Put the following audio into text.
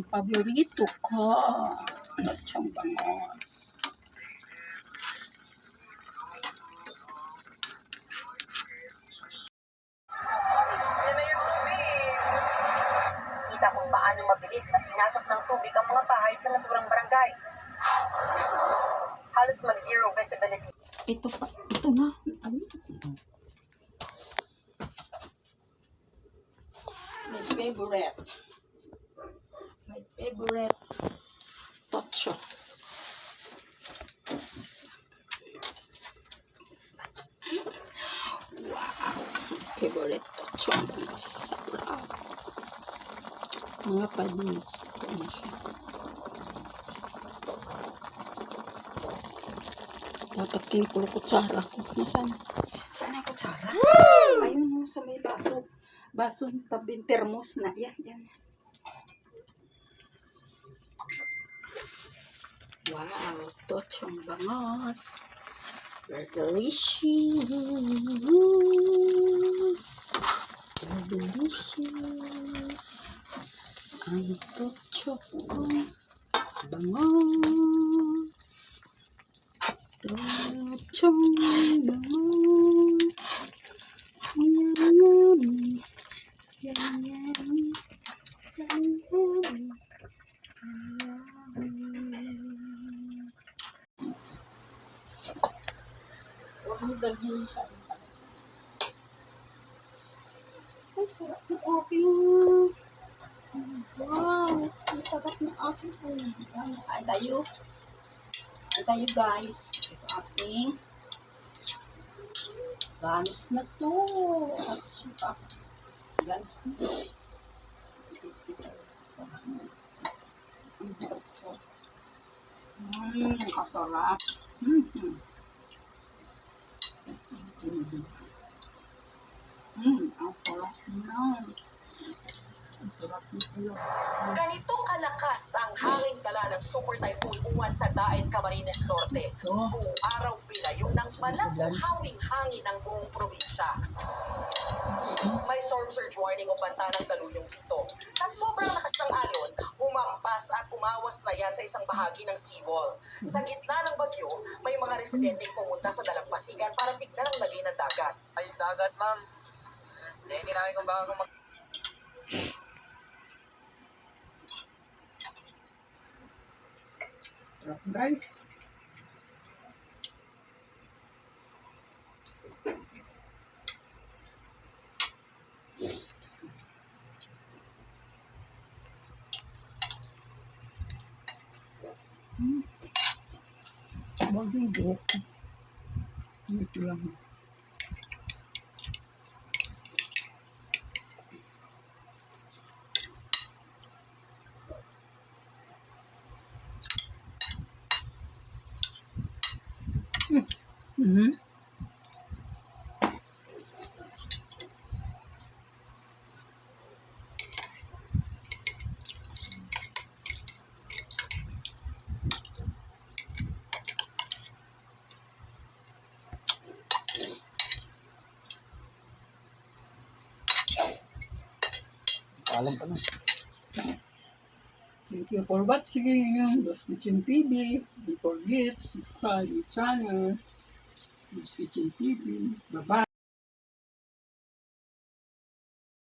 Ang paborito ko. Lechong bangos. Kita kung paano mabilis na pinasok ng tubig ang mga bahay sa naturang barangay. Halos mag-zero visibility Ito pa. Ito na. Ano? My favorite. Favorite. Tocho. Wow. Favorite tocho. Ang sarap. Mga 5 minutes. Ito na siya. Dapat kinikulo kutsara ko. Nasaan? Saan ang kutsara? Ayun mo, sa may baso. Baso, tabing termos na. Yan, yan. Wow, tochong bangos. Very delicious. Very delicious. Ang tocho ko. Bangos. Tochong dalhin siya. Ay, sarap sa aking... Wow, sarap ng aking... Ay, tayo. Ay, tayo guys. Ito ating... Ganos na to. At siya Ganos na to. Mmm, kasarap. Mm-hmm. Mm, ang sarap na. Ang sarap nito. Ganitong kalakas ang hangin dala ng Super Typhoon Uwan sa Daet, Camarines Norte. Ito. Buong araw pilayo ng malabong hawing hangin ang buong probinsya. May storm surge warning o banta ng daluyong dito. Sa sobrang umawas na yan sa isang bahagi ng seawall. Sa gitna ng bagyo, may mga residenteng pumunta sa dalampasigan para tignan ang mali ng dagat. Ay, dagat, ma'am. Hindi namin kung baka kung guys. Huwag yung buhok ko. Ito lang. Mm-hmm. Alam ka na. Thank you for watching Los Kitchen TV. Don't forget, subscribe my channel, Los Kitchen TV. Bye-bye.